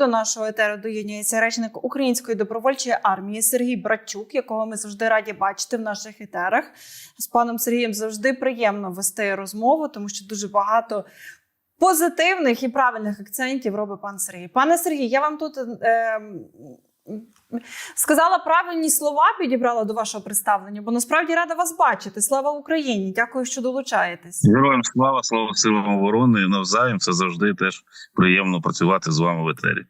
До нашого етеру доєднюється речник Української добровольчої армії Сергій Братчук, якого ми завжди раді бачити в наших етерах. З паном Сергієм завжди приємно вести розмову, тому що дуже багато позитивних і правильних акцентів робить пан Сергій. Пане Сергій, я вам тут е, сказала правильні слова, підібрала до вашого представлення, бо насправді рада вас бачити. Слава Україні! Дякую, що долучаєтесь. Героям слава, слава силам оборони. Навзаєм це завжди теж приємно працювати з вами в етері.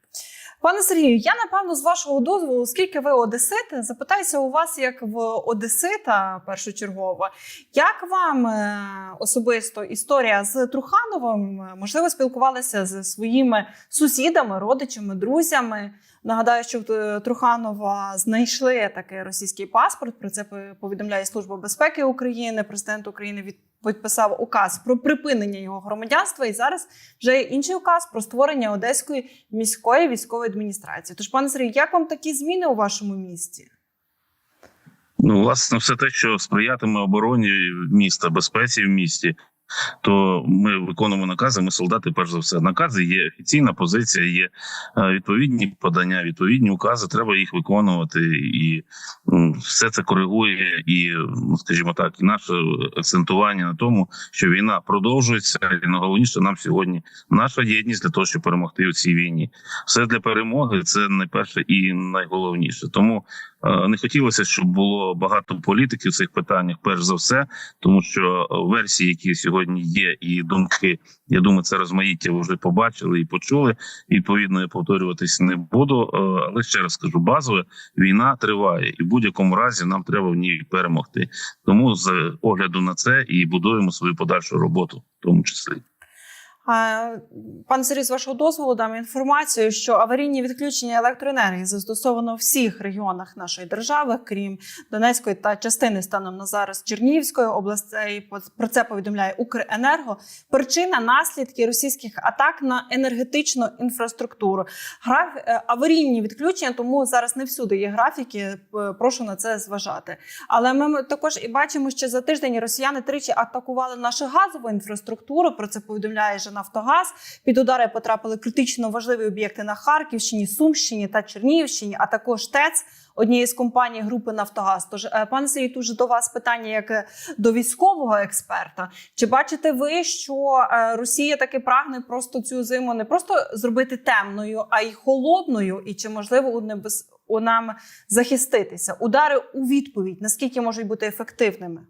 Пане Сергію, я напевно з вашого дозволу, оскільки ви одесити, запитаюся у вас як в одесита першочергово. Як вам е, особисто історія з Трухановим? Можливо, спілкувалися з своїми сусідами, родичами, друзями? Нагадаю, що е, Труханова знайшли такий російський паспорт. Про це повідомляє Служба безпеки України. Президент України від підписав указ про припинення його громадянства, і зараз вже є інший указ про створення Одеської міської військової адміністрації. Тож, пане Сергій, як вам такі зміни у вашому місті? Ну, власне, все те, що сприятиме обороні міста, безпеці в місті, то ми виконуємо накази. Ми солдати, перш за все, накази є офіційна позиція, є е, відповідні подання, відповідні укази. Треба їх виконувати, і все це коригує. І ну, скажімо так, і наше акцентування на тому, що війна продовжується. І найголовніше нам сьогодні наша єдність для того, щоб перемогти у цій війні. Все для перемоги це найперше і найголовніше. Тому е, не хотілося, щоб було багато політики в цих питаннях, перш за все, тому що версії, які сьогодні є, і думки, я думаю, це розмаїття ви вже побачили і почули. Відповідно, я повторюватись не буду. Е, Але ще раз скажу, базове війна триває, і в будь-якому разі нам треба в ній перемогти. Тому з огляду на це і будуємо свою подальшу роботу, в тому числі. А, Пане Сергій, з вашого дозволу дам інформацію, що аварійні відключення електроенергії застосовано в всіх регіонах нашої держави, крім Донецької та частини станом на зараз Чернігівської областей. Про це повідомляє Укренерго. Причина наслідки російських атак на енергетичну інфраструктуру. Граф е, аварійні відключення, тому зараз не всюди є графіки. е, Прошу на це зважати. Але ми також і бачимо, що за тиждень росіяни тричі атакували нашу газову інфраструктуру. Про це повідомляє же Нафтогаз. Під удари потрапили критично важливі об'єкти на Харківщині, Сумщині та Чернігівщині, а також ТЕЦ однієї з компаній групи Нафтогаз. Тож, е, пане Сергій, тут же до вас питання як е, до військового експерта. Чи бачите ви, що е, Росія таки прагне просто цю зиму не просто зробити темною, а й холодною? І чи можливо у небез... у нам захиститися? Удари у відповідь наскільки можуть бути ефективними?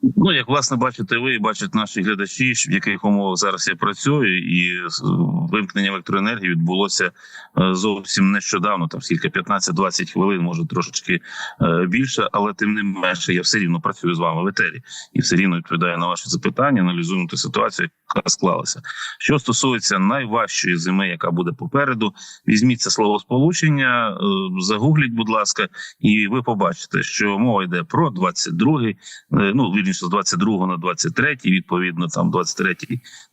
Ну, як власне бачите, ви і бачать наші глядачі, в яких умовах зараз я працюю, і вимкнення електроенергії відбулося е, зовсім нещодавно, там скільки 15-20 хвилин, може трошечки е, більше, але тим не менше, я все рівно працюю з вами в етері і все рівно відповідаю на ваші запитання, аналізуємо ту ситуацію, яка склалася. Що стосується найважчої зими, яка буде попереду, візьміть це словосполучення, е, загугліть, будь ласка, і ви побачите, що мова йде про 22-й, е, ну вірніше з 22 на 23, відповідно, там 23,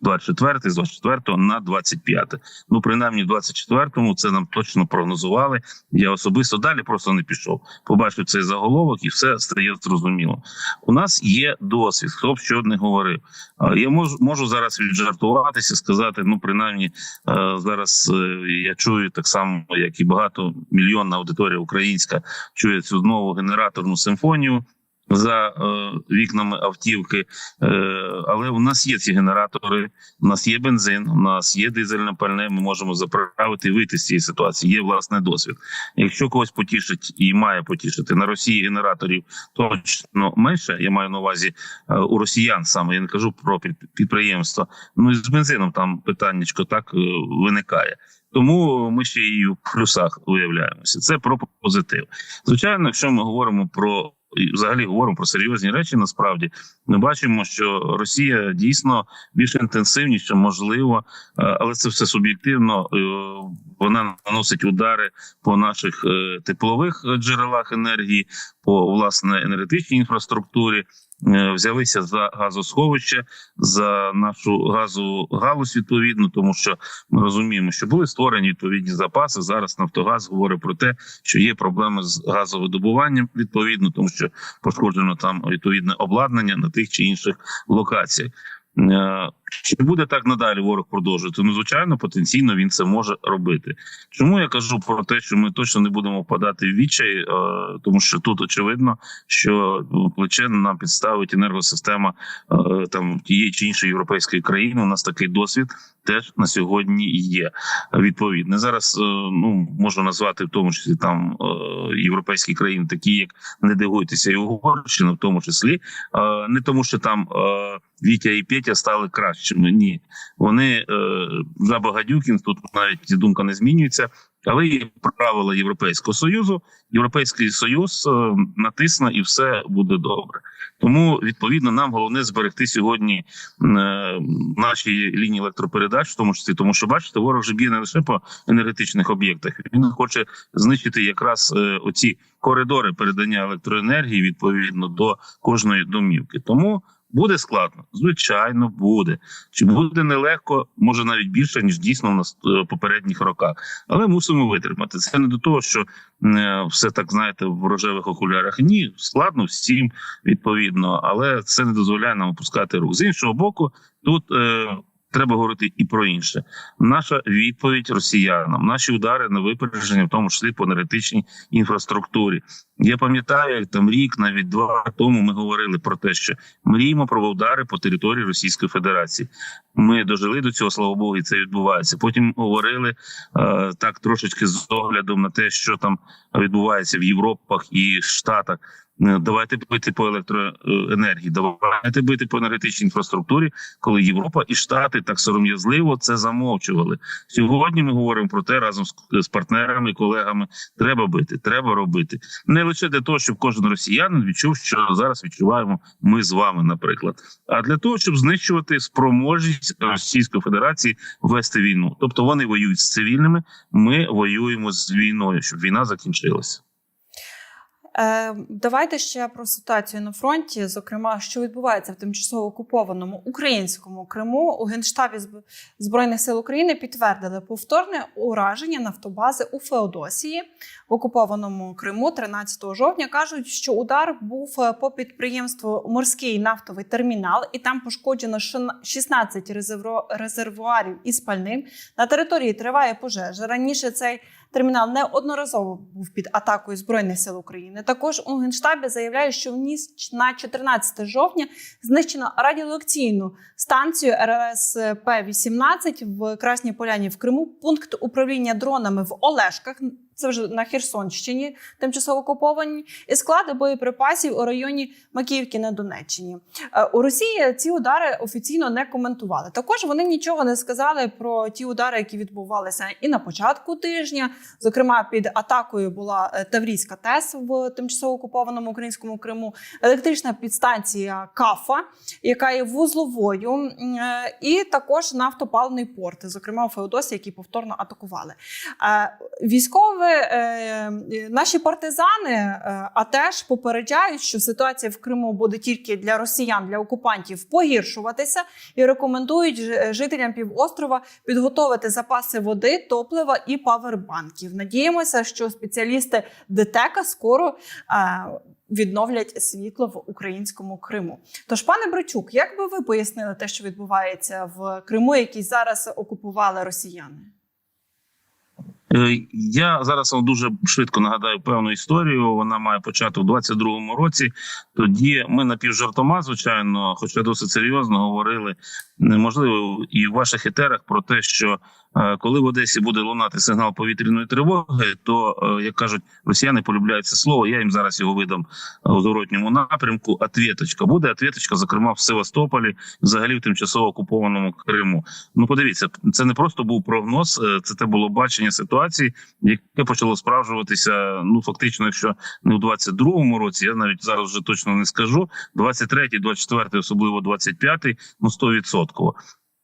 24, з 24 на 25. Ну, принаймні, в 24-му це нам точно прогнозували. Я особисто далі просто не пішов. Побачив цей заголовок, і все стає зрозуміло. У нас є досвід, хто б що не говорив. Я можу можу зараз віджартуватися, сказати. Ну, принаймні, е, зараз е, я чую так само, як і багато мільйонна аудиторія українська чує цю нову генераторну симфонію за е, вікнами автівки. Е, але у нас є ці генератори, у нас є бензин, у нас є дизельне пальне. Ми можемо заправити і вийти з цієї ситуації. Є власний досвід. Якщо когось потішить і має потішити на Росії генераторів, точно менше. Я маю на увазі е, у росіян саме. Я не кажу про під- підприємства. Ну і з бензином там питаннячко так е, виникає. Тому ми ще і в плюсах виявляємося. Це про позитив. Звичайно, якщо ми говоримо про взагалі говоримо про серйозні речі, насправді ми бачимо, що Росія дійсно більш інтенсивніше, можливо, е, але це все суб'єктивно. Е, Вона наносить удари по наших е, теплових джерелах енергії, по власне енергетичній інфраструктурі. Взялися за газосховище, за нашу газову галузь відповідно, тому що ми розуміємо, що були створені відповідні запаси. Зараз Нафтогаз говорить про те, що є проблеми з газовидобуванням відповідно, тому що пошкоджено там відповідне обладнання на тих чи інших локаціях. Е, Чи буде так надалі ворог продовжувати? Ну, звичайно, потенційно він це може робити. Чому я кажу про те, що ми точно не будемо впадати в відчай, Е, тому що тут очевидно, що ну, плече нам підставить енергосистема е, там тієї чи іншої європейської країни. У нас такий досвід теж на сьогодні є. Відповідно, зараз ну можу назвати в тому числі там європейські країни, такі як не дивуйтеся, і Угорщина, в тому числі, не тому, що там Вітя і Петя стали кращими. Ні, вони е, за Багадюкін, тут навіть думка не змінюється. Але є правила Європейського союзу. Європейський союз е, натисне і все буде добре. Тому відповідно нам головне зберегти сьогодні е, наші лінії електропередач, в тому числі, тому що бачите, ворог же б'є не лише по енергетичних об'єктах. Він хоче знищити якраз оці коридори передання електроенергії відповідно до кожної домівки. Тому буде складно, звичайно, буде. Чи буде нелегко, може навіть більше ніж дійсно в нас е, попередніх роках, але мусимо витримати. Це не до того, що е, все так знаєте в рожевих окулярах. Ні, складно всім відповідно, але це не дозволяє нам опускати рук. З іншого боку, тут. Е, Треба говорити і про інше. Наша відповідь росіянам, наші удари на випередження, в тому числі по енергетичній інфраструктурі. Я пам'ятаю, як там рік, навіть два тому ми говорили про те, що мріємо про удари по території Російської Федерації. Ми дожили до цього, слава Богу, і це відбувається. Потім говорили е, так трошечки з оглядом на те, що там відбувається в Європах і Штатах. Е, Давайте бити по електроенергії, давайте бити по енергетичній інфраструктурі, коли Європа і Штати так сором'язливо це замовчували. Сьогодні ми говоримо про те разом з партнерами, колегами. Треба бити, треба робити не лише для того, щоб кожен росіянин відчув, що зараз відчуваємо ми з вами, наприклад, а для того, щоб знищувати спроможність Російської Федерації вести війну. Тобто вони воюють з цивільними, ми воюємо з війною, щоб війна закінчилася. Е, давайте ще про ситуацію на фронті, зокрема, що відбувається в тимчасово окупованому українському Криму. У генштабі збройних сил України підтвердили повторне ураження нафтобази у Феодосії в окупованому Криму 13 жовтня. кажуть, що удар був е, по підприємству морський нафтовий термінал, і там пошкоджено шин- 16 резерво- резервуарів із пальним. На території триває пожежа. Раніше цей термінал неодноразово був під атакою збройних сил України. Також у генштабі заявляють, що в ніч на 14 жовтня знищено радіолокційну станцію РСП П-18 в Красній Поляні в Криму, пункт управління дронами в Олешках. Це вже на Херсонщині, тимчасово окуповані, і склади боєприпасів у районі Макіївки на Донеччині. Е, У Росії ці удари офіційно не коментували. Також вони нічого не сказали про ті удари, які відбувалися і на початку тижня. Зокрема, під атакою була е, Таврійська ТЕС в тимчасово окупованому українському Криму, електрична підстанція Кафа, яка є вузловою, е, і також нафтопаливний порт, зокрема у Феодосі, які повторно атакували. Е, Військові е, наші партизани, е, а теж попереджають, що ситуація в Криму буде тільки для росіян, для окупантів погіршуватися, і рекомендують жителям півострова підготовити запаси води, топлива і павербанків. Надіємося, що спеціалісти ДТЕКа скоро е, відновлять світло в українському Криму. Тож, пане Бричук, як би ви пояснили те, що відбувається в Криму, який зараз окупували росіяни? Е, Я зараз вам дуже швидко нагадаю певну історію. Вона має початок у 22-му році. Тоді ми напівжартома, звичайно, хоча досить серйозно говорили, можливо, і в ваших етерах про те, що е, коли в Одесі буде лунати сигнал повітряної тривоги, то е, як кажуть, росіяни полюбляють це слово. Я їм зараз його видам у зворотньому напрямку. Ответочка буде ответочка, зокрема в Севастополі, взагалі в тимчасово окупованому Криму. Ну, подивіться, це не просто був прогноз, е, це те було бачення ситуації, яке почало справжуватися. Ну фактично, якщо не в 22-му році, я навіть зараз вже точно не скажу. 23-й, 24-й, особливо 25-й, ну 100% стовідсотково.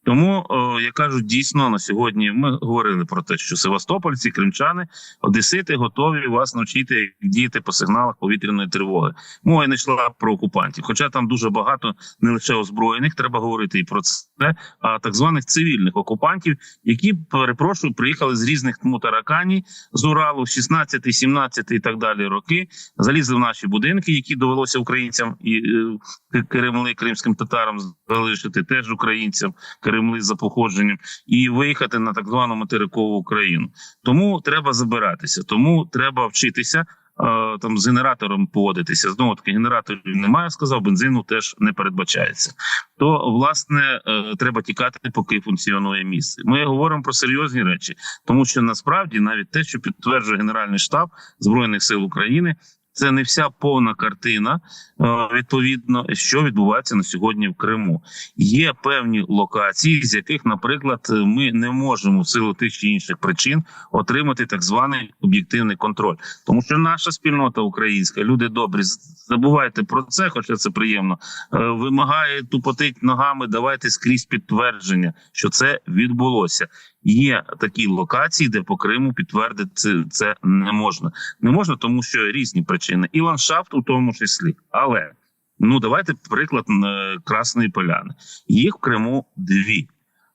Тому я кажу, дійсно на сьогодні ми говорили про те, що Севастопольці, кримчани, одесити готові вас навчити як діяти по сигналах повітряної тривоги. Мова не йшла про окупантів. Хоча там дуже багато не лише озброєних, треба говорити і про це, а так званих цивільних окупантів, які перепрошую, приїхали з різних тому тараканій з Уралу, 16, 17 і так далі роки, залізли в наші будинки, які довелося українцям і е, Кремли кримським татарам залишити теж українцям. Кремли за походженням і виїхати на так звану материкову Україну. Тому треба забиратися, тому треба вчитися. е, Там з генератором поводитися знову таки генераторів немає. Сказав, бензину теж не передбачається. То власне е, треба тікати, поки функціонує місце. Ми говоримо про серйозні речі, тому що насправді навіть те, що підтверджує Генеральний штаб збройних сил України, це не вся повна картина. е, Відповідно, що відбувається на сьогодні в Криму. Є певні локації, з яких, наприклад, ми не можемо в силу тих чи інших причин отримати так званий об'єктивний контроль, тому що наша спільнота українська, люди добрі, забувайте про це, хоча це приємно. е, Вимагає тупотить ногами. Давайте скрізь підтвердження, що це відбулося. Є такі локації, де по Криму підтвердити це, не можна. Не можна, тому що різні причини, і ландшафт у тому числі. Але ну давайте приклад е, Красної Поляни. Їх в Криму дві.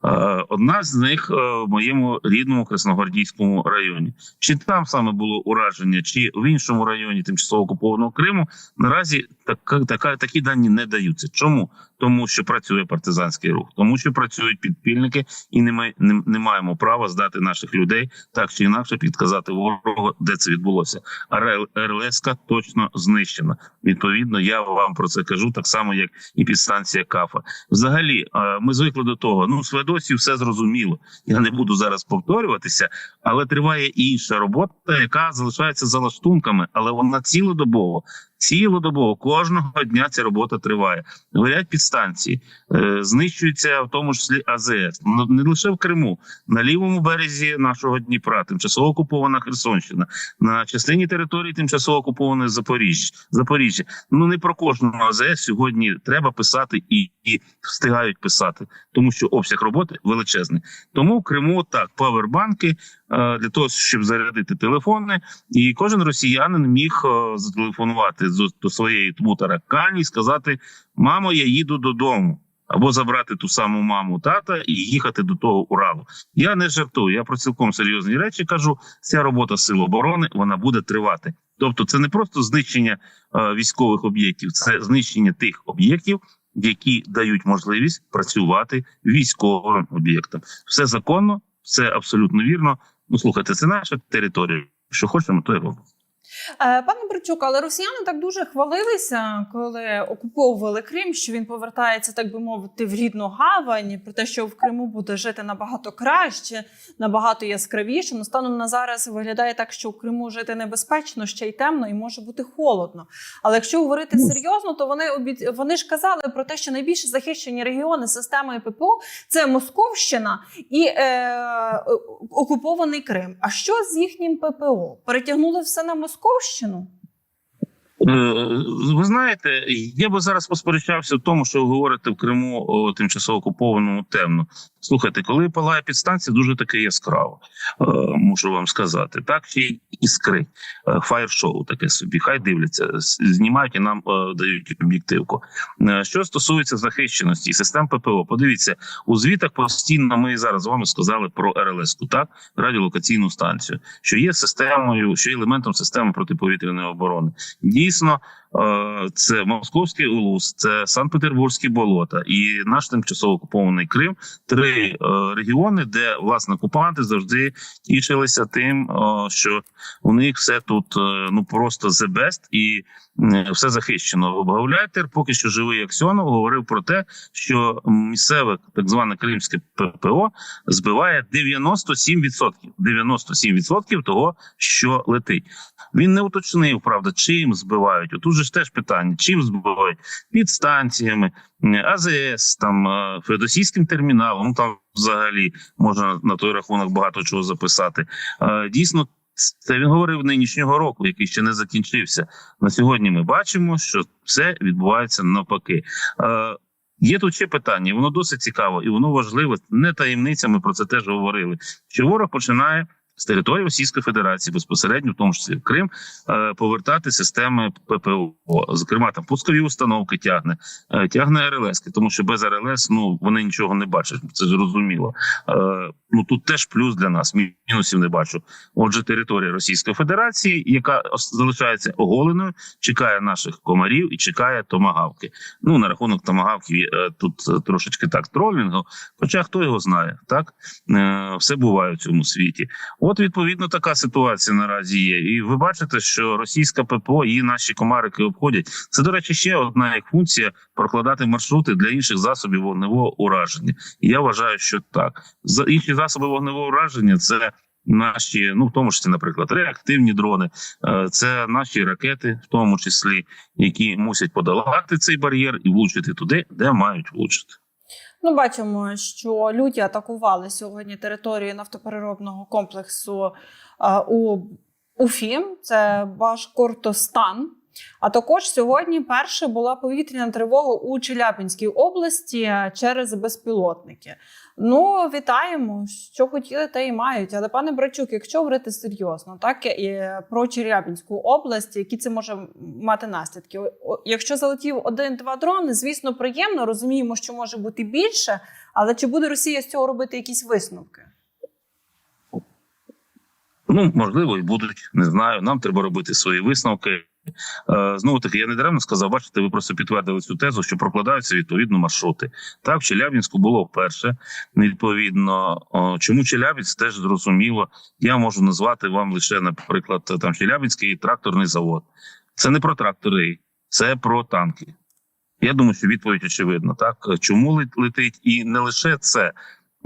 Е, Одна з них е, в моєму рідному Красногвардійському районі. Чи там саме було ураження, чи в іншому районі тимчасово окупованого Криму наразі така, така такі дані не даються. Чому? Тому що працює партизанський рух, тому що працюють підпільники, і не, май- не, не маємо права здати наших людей так чи інакше підказати ворогу, де це відбулося. А РЛ- РЛС-ка точно знищена. Відповідно, я вам про це кажу так само, як і підстанція КАФа. Взагалі, е, ми звикли до того. Ну, Сведосі все зрозуміло. Я не буду зараз повторюватися, але триває інша робота, яка залишається за лаштунками, але вона цілодобово. Цілодобово кожного дня ця робота триває. Горять підстанції, е, знищується в тому числі АЗС. Ну, не лише в Криму, на лівому березі нашого Дніпра, тимчасово окупована Херсонщина, на частині території тимчасово окупованої Запоріжжя. Запоріжжя. Ну не про кожного АЗС сьогодні треба писати і, і встигають писати, тому що обсяг роботи величезний. Тому в Криму так павербанки для того, щоб зарядити телефони, і кожен росіянин міг е, зателефонувати до, своєї тому таракані і сказати: Мамо, я їду додому. Або забрати ту саму маму тата і їхати до того Уралу. Я не жартую. Я про цілком серйозні речі кажу. Ця робота сил оборони вона буде тривати. Тобто, це не просто знищення е, військових об'єктів, це знищення тих об'єктів, які дають можливість працювати військовим об'єктам. Все законно, все абсолютно вірно. Ну слухайте, це наша територія. Що хочемо, то й робимо. Е, Пане Борчук, але росіяни так дуже хвалилися, коли окуповували Крим, що він повертається, так би мовити, в рідну гавань, про те, що в Криму буде жити набагато краще, набагато яскравіше. Ну, станом на зараз виглядає так, що в Криму жити небезпечно, ще й темно, і може бути холодно. Але якщо говорити серйозно, то вони обіц... вони ж казали про те, що найбільше захищені регіони системою ППО це Московщина і е, окупований Крим. А що з їхнім ППО? Перетягнули все на Московщину? Е, Ви знаєте, я би зараз посперечався в тому, що ви говорите в Криму о тимчасово окупованому темно. Слухайте, коли палає підстанція, дуже таке яскраво, е, мушу вам сказати. Так ще й іскри, Е, фаєр-шоу таке собі. Хай дивляться, знімають і нам дають об'єктивку. Що стосується захищеності систем ППО, подивіться у звітах постійно. Ми зараз з вами сказали про РЛС, так радіолокаційну станцію, що є системою, що є елементом системи протиповітряної оборони. Дійсно, це Московський УЛУС, це Санкт-Петербурзькі болота і наш тимчасово окупований Крим. Три е, регіони, де власне окупанти завжди тішилися тим, е, що у них все тут е, ну просто the best і е, все захищено. Гауляйтер, поки що живий Аксьонов, говорив про те, що місцеве так зване кримське ППО збиває 97%. 97% того, що летить. Він не уточнив, правда, чим збивають. Отут же ж теж питання: чим збивають підстанціями, АЗС, там феодосійським терміналом. Ну там взагалі можна на той рахунок багато чого записати. Е, Дійсно, це він говорив нинішнього року, який ще не закінчився. На сьогодні ми бачимо, що все відбувається навпаки. Е, Є тут ще питання, воно досить цікаво, і воно важливе. Не таємниця. Ми про це теж говорили. Що ворог починає з території Російської Федерації, безпосередньо, в тому числі в Крим, е, повертати системи ППО. Зокрема, там пускові установки тягне, е, тягне РЛС, тому що без РЛС ну вони нічого не бачать. Це зрозуміло. Е, Ну тут теж плюс для нас. Мінусів не бачу. Отже, територія Російської Федерації, яка залишається оголеною, чекає наших комарів і чекає томагавки. Ну на рахунок томагавків тут трошечки так тролінгу. Хоча хто його знає, так все буває в цьому світі. От відповідно така ситуація наразі є. І ви бачите, що російська ППО і наші комарики обходять. Це до речі, ще одна як функція прокладати маршрути для інших засобів вогневого ураження. І я вважаю, що так. За інші засоби вогневого ураження це. Наші, ну в тому числі, наприклад, реактивні дрони, е, це наші ракети, в тому числі, які мусять подолати цей бар'єр і влучити туди, де мають влучити. Ну, бачимо, що люди атакували сьогодні територію нафтопереробного комплексу у Уфі, це Башкортостан. А також сьогодні перше була повітряна тривога у Челябинській області через безпілотники. Ну, вітаємо, що хотіли, те і мають. Але пане Брачук, якщо говорити серйозно, так і про Челябинську область, які це може мати наслідки? Якщо залетів один-два дрони, звісно, приємно, розуміємо, що може бути більше, але чи буде Росія з цього робити якісь висновки? Ну можливо, і будуть. Не знаю. Нам треба робити свої висновки. Е, Знову таки, я не даремно сказав, бачите, ви просто підтвердили цю тезу, що прокладаються відповідно маршрути. Так, в Челябінську було вперше. Відповідно, чому Челябінськ теж зрозуміло. Я можу назвати вам лише, наприклад, там Челябінський тракторний завод. Це не про трактори, це про танки. Я думаю, що відповідь очевидна. Так чому летить, і не лише це.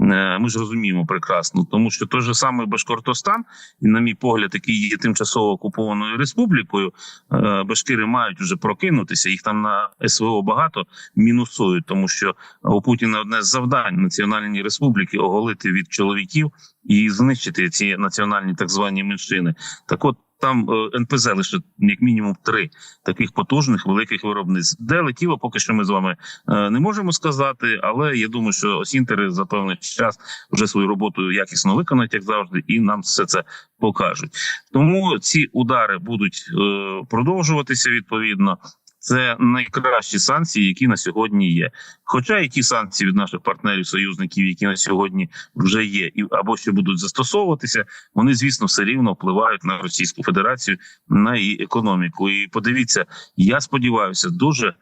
Е, Ми ж розуміємо прекрасно, тому що той же самий Башкортостан, і, на мій погляд, який є тимчасово окупованою республікою, е, башкири мають вже прокинутися. Їх там на СВО багато мінусують, тому що у Путіна одне з завдань національні республіки оголити від чоловіків і знищити ці національні так звані меншини. Так от. Там е, НПЗ лише як мінімум три таких потужних великих виробництв. Де летіло, поки що ми з вами е, не можемо сказати. Але я думаю, що осінтери за певний час вже свою роботу якісно виконають, як завжди, і нам все це покажуть. Тому ці удари будуть е, продовжуватися відповідно. Це найкращі санкції, які на сьогодні є. Хоча і ті санкції від наших партнерів, союзників, які на сьогодні вже є, і або ще будуть застосовуватися, вони звісно все рівно впливають на Російську Федерацію, на її економіку. І подивіться, я сподіваюся, дуже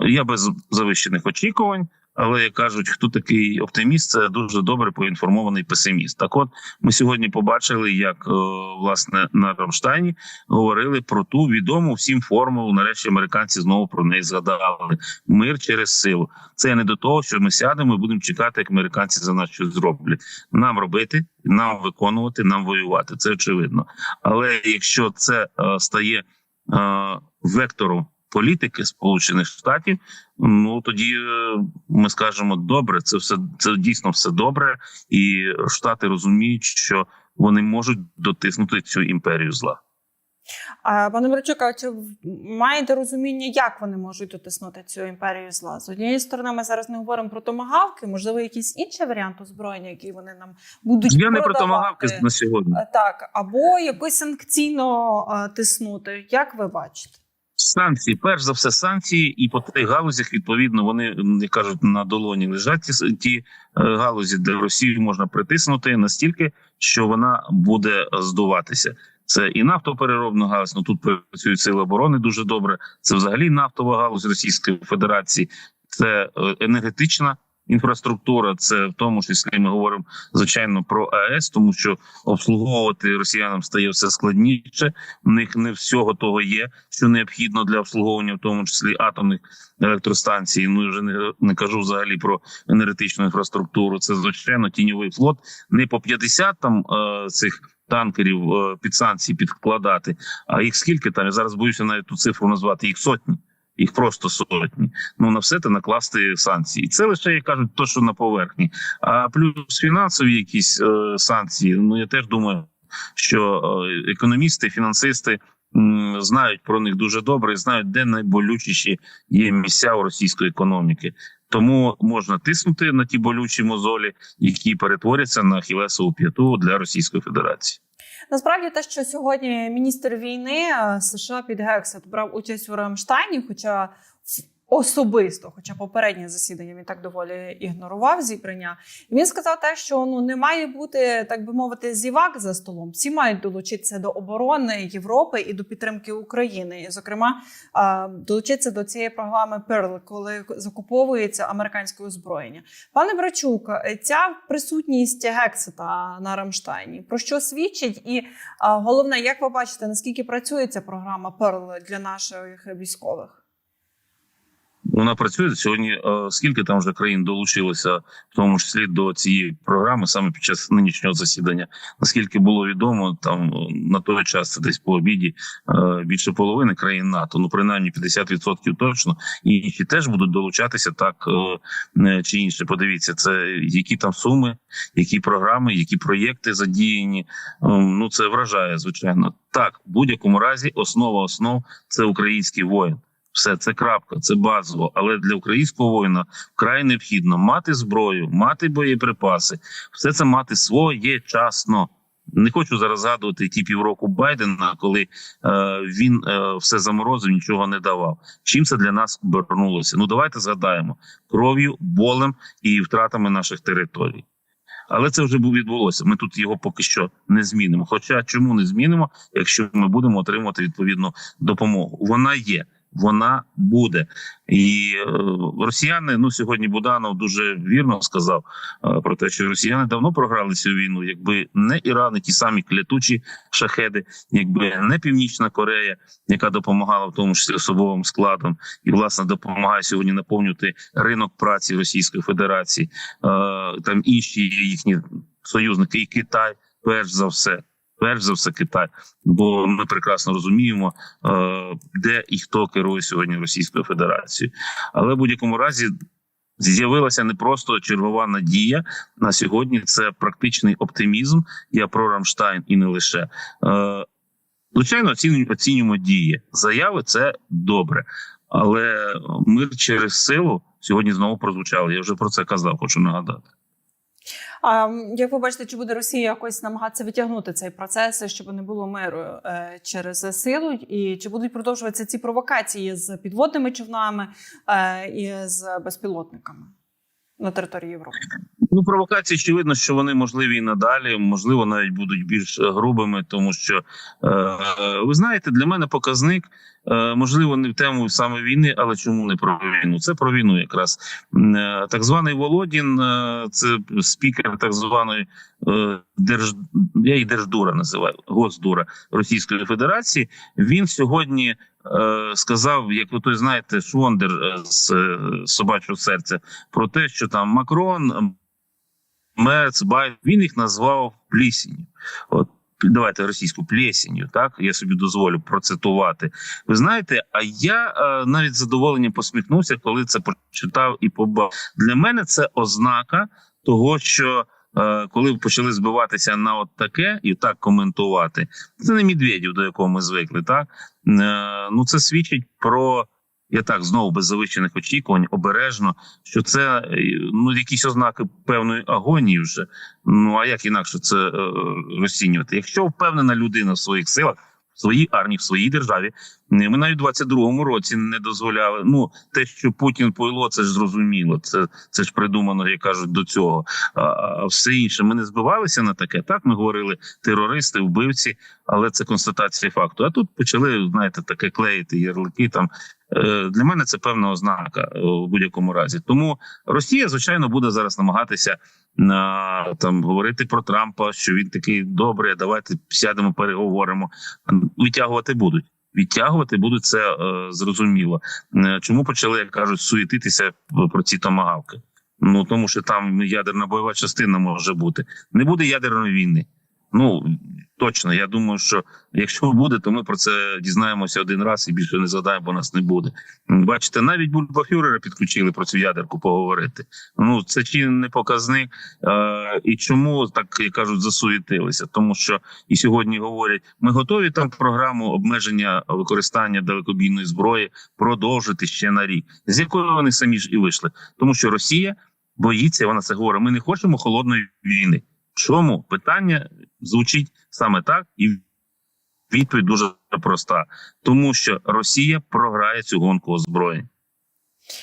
я без завищених очікувань. Але як кажуть, хто такий оптиміст, це дуже добре поінформований песиміст. Так, от ми сьогодні побачили, як е, власне на Рамштайні говорили про ту відому всім формулу. Нарешті американці знову про неї згадали. Мир через силу. Це не до того, що ми сядемо і будемо чекати, як американці за нас щось зроблять. Нам робити, нам виконувати, нам воювати. Це очевидно. Але якщо це е, стає е, вектором політики Сполучених Штатів, ну тоді е, ми скажемо добре, це все це дійсно все добре, і штати розуміють, що вони можуть дотиснути цю імперію зла. А пане Брачук, а чи маєте розуміння, як вони можуть дотиснути цю імперію зла? З однієї сторони, ми зараз не говоримо про томагавки, можливо, якийсь інший варіант озброєння, який вони нам будуть Я не про томагавки на сьогодні. Так, або якось санкційно е, тиснути. Як ви бачите? Санкції, перш за все, санкції, і по тих галузях відповідно вони як кажуть на долоні лежать ті, ті е, галузі, де Росію можна притиснути настільки, що вона буде здуватися. Це і нафтопереробна галузь, ну тут працюють сили оборони дуже добре. Це взагалі нафтова галузь Російської Федерації, це е, енергетична інфраструктура. Це в тому числі ми говоримо звичайно про АЕС, тому що обслуговувати росіянам стає все складніше. У них не всього того є, що необхідно для обслуговування, в тому числі атомних електростанцій. Ну я вже не, не кажу взагалі про енергетичну інфраструктуру. Це звичайно тіньовий флот. Не по 50 там е, цих танкерів е, під санкції підкладати. А їх скільки там? Я зараз боюся навіть ту цифру назвати. Їх сотні. Їх просто сотні. Ну на все це накласти санкції. Це лише як кажуть, то що на поверхні. А плюс фінансові якісь е, санкції. Ну я теж думаю, що е, економісти, фінансисти знають про них дуже добре і знають, де найболючіші є місця у російської економіки. Тому можна тиснути на ті болючі мозолі, які перетворяться на хілесову п'яту для Російської Федерації. Насправді, те, що сьогодні міністр війни е, США Під Гексет брав участь у Рамштайні, хоча особисто, хоча попереднє засідання він так доволі ігнорував зібрання. Він сказав те, що ну не має бути, так би мовити, зівак за столом. Всі мають долучитися до оборони Європи і до підтримки України. І, зокрема, долучитися до цієї програми Перл, коли закуповується американське озброєння. Пане Брачук, ця присутність Гексета на Рамштайні про що свідчить? І головне, як ви бачите, наскільки працює ця програма Перл для наших військових? Вона працює сьогодні. е, Скільки там вже країн долучилося, в тому числі до цієї програми, саме під час нинішнього засідання. Наскільки було відомо, там е, на той час це десь по обіді е, більше половини країн НАТО, ну принаймні 50% точно, і інші теж будуть долучатися так чи інше. Подивіться, це які там суми, які програми, які проєкти задіяні. Ну це вражає, звичайно. Так, в будь-якому разі, основа основ це український воїн. Все це крапка, це базово. Але для українського воїна вкрай необхідно мати зброю, мати боєприпаси, все це мати своєчасно. Не хочу зараз згадувати ті півроку Байдена, коли е, він е, все заморозив, нічого не давав. Чим це для нас обернулося? Ну давайте згадаємо кров'ю, болем і втратами наших територій. Але це вже відбулося. Ми тут його поки що не змінимо. Хоча чому не змінимо, якщо ми будемо отримувати відповідну допомогу? Вона є вона буде. І е, росіяни, ну сьогодні Буданов дуже вірно сказав е, про те, що росіяни давно програли цю війну, якби не Іран, і ті самі клятучі шахеди, якби не Північна Корея, яка допомагала в тому числі особовим складом, і власне допомагає сьогодні наповнювати ринок праці Російської Федерації, е, там інші їхні союзники, і Китай, перш за все перш за все Китай, бо ми прекрасно розуміємо, е, де і хто керує сьогодні Російською Федерацією. Але в будь-якому разі з'явилася не просто чергова надія на сьогодні. Це практичний оптимізм. Я про Рамштайн і не лише. Е, Звичайно, оцінюємо, оцінюємо дії. Заяви це добре, але мир через силу сьогодні знову прозвучав. Я вже про це казав, хочу нагадати. А як ви бачите, чи буде Росія якось намагатися витягнути цей процес, щоб не було миру е, через силу, і чи будуть продовжуватися ці провокації з підводними човнами е, і з безпілотниками на території Європи? Ну, провокації очевидно, що вони можливі і надалі, можливо, навіть будуть більш грубими, тому що е, ви знаєте, для мене показник е, можливо не в тему саме війни, але чому не про війну? Це про війну, якраз е, так званий Володін, е, це спікер так званої е, держ я її держдура називаю Госдура Російської Федерації. Він сьогодні. е, Сказав, як ви той знаєте, Швондер е, з е, собачого серця про те, що там Макрон, Мерц, Байден, він їх назвав плісінню. От давайте російську плесінню, так я собі дозволю процитувати. Ви знаєте, а я е, навіть задоволенням посміхнувся, коли це прочитав і побачив. Для мене це ознака того, що. е, Коли почали збиватися на от таке і так коментувати, це не Медведів, до якого ми звикли, так Е, ну це свідчить про я так знову без завищених очікувань, обережно, що це е, ну якісь ознаки певної агонії вже. Ну а як інакше це е, розцінювати? Якщо впевнена людина в своїх силах, в своїй армії, в своїй державі, ми навіть у 22-му році не дозволяли. Ну те, що Путін пойло, це ж зрозуміло. Це це ж придумано, як кажуть, до цього. А, все інше ми не збивалися на таке. Так ми говорили терористи, вбивці, але це констатація факту. А тут почали знаєте, таке клеїти ярлики там. Е, Для мене це певна ознака е, в будь-якому разі. Тому Росія, звичайно, буде зараз намагатися на там говорити про Трампа, що він такий добрий. Давайте сядемо, переговоримо. Витягувати будуть. Відтягувати будуть це е, зрозуміло. Е, Чому почали, як кажуть, суєтитися про ці томагавки? Ну тому що там ядерна бойова частина може бути. Не буде ядерної війни. Ну точно, я думаю, що якщо буде, то ми про це дізнаємося один раз і більше не згадаємо, бо нас не буде. Бачите, навіть Бульбафюрера підключили про цю ядерку поговорити. Ну це чи не показник. Е, і чому так як кажуть, засуєтилися? Тому що і сьогодні говорять, ми готові там програму обмеження використання далекобійної зброї продовжити ще на рік, з якої вони самі ж і вийшли, тому що Росія боїться, вона це говорить. Ми не хочемо холодної війни. Чому питання звучить саме так, і відповідь дуже проста: тому що Росія програє цю гонку озброєнь.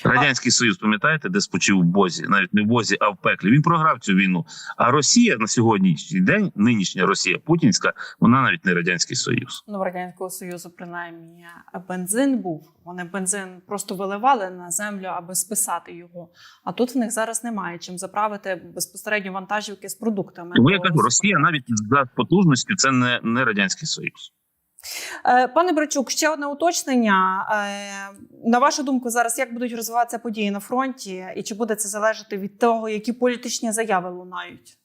Радянський Союз, пам'ятаєте, де спочив в Бозі, навіть не в Бозі, а в пеклі. Він програв цю війну. А Росія на сьогоднішній день, нинішня Росія Путінська, вона навіть не радянський Союз. Ну, в радянського союзу принаймні бензин був. Вони бензин просто виливали на землю, аби списати його. А тут в них зараз немає чим заправити безпосередньо вантажівки з продуктами. Тому я кажу, Росія навіть за потужністю це не, не радянський Союз. Е, Пане Брачук, ще одне уточнення. Е, На вашу думку, зараз як будуть розвиватися події на фронті, і чи буде це залежати від того, які політичні заяви лунають?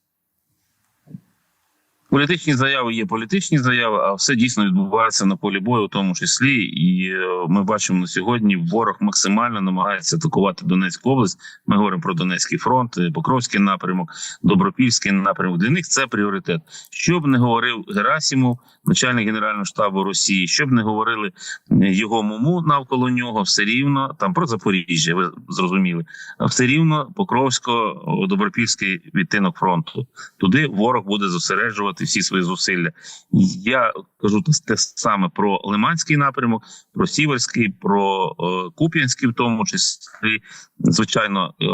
Політичні заяви є політичні заяви, а все дійсно відбувається на полі бою, в тому числі. І е, ми бачимо на сьогодні, ворог максимально намагається атакувати Донецьку область. Ми говоримо про Донецький фронт, е, Покровський напрямок, Добропільський напрямок. Для них це пріоритет. Що б не говорив Герасимов, начальник генерального штабу Росії, що б не говорили е, його муму навколо нього, все рівно там про Запоріжжя, ви зрозуміли, все рівно Покровсько, Добропільський відтинок фронту. Туди ворог буде зосереджувати всі свої зусилля. Я кажу те саме про Лиманський напрямок, про Сіверський, про е, Куп'янський, в тому числі. Звичайно, е,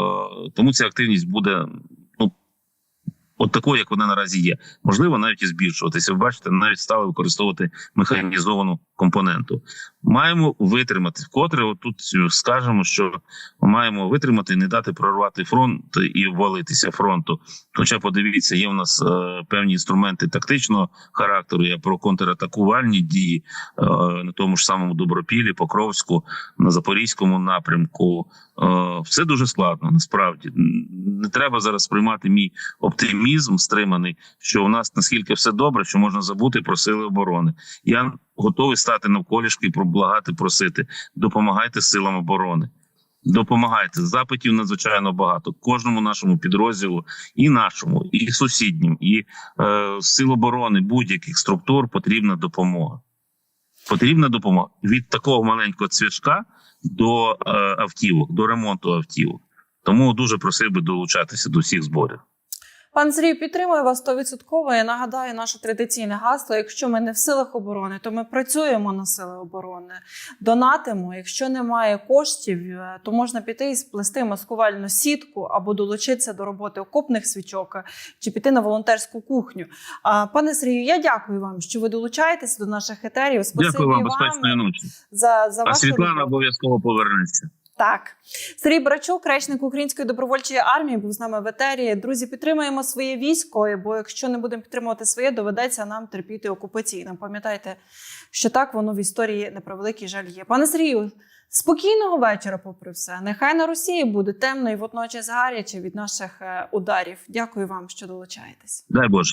тому ця активність буде. От такою, як вона наразі є, можливо, навіть і збільшуватися. Ви бачите, навіть стали використовувати механізовану компоненту. Маємо витримати вкотре. Отут скажемо, що маємо витримати, не дати прорвати фронт і ввалитися фронту. Хоча подивіться, є в нас е, певні інструменти тактичного характеру. Я про контратакувальні дії е, на тому ж самому Добропілі, Покровську, на Запорізькому напрямку. Е, все дуже складно. Насправді не треба зараз сприймати мій оптимізм стриманий, що у нас наскільки все добре, що можна забути про сили оборони. Я готовий стати навколішки і проблагати, просити. Допомагайте силам оборони. Допомагайте запитів надзвичайно багато кожному нашому підрозділу, і нашому, і сусіднім, і е, сил оборони будь-яких структур потрібна допомога. Потрібна допомога від такого маленького цвяшка до е, автівок, до ремонту автівок. Тому дуже просив би долучатися до всіх зборів. Пан Сергій підтримує вас 100%. Я нагадаю наше традиційне гасло. Якщо ми не в силах оборони, то ми працюємо на сили оборони, донатимо. Якщо немає коштів, е, то можна піти і сплести маскувальну сітку або долучитися до роботи окопних свічок е, чи піти на волонтерську кухню. Пане Сергію, я дякую вам, що ви долучаєтеся до наших етерів. Спасибі Дякую вам, безпечної ночі. за, за А вашу Світлана обов'язково повернеться. Так, Сергій Брачук, речник Української добровольчої армії, був з нами в етері. Друзі, підтримуємо своє військо, бо якщо не будемо підтримувати своє, доведеться нам терпіти окупаційне. Пам'ятайте, що так воно в історії на превеликий жаль є. Пане Сергію, спокійного вечора, попри все. Нехай на Росії буде темно і водночас гаряче від наших е, ударів. Дякую вам, що долучаєтесь. Дай Боже.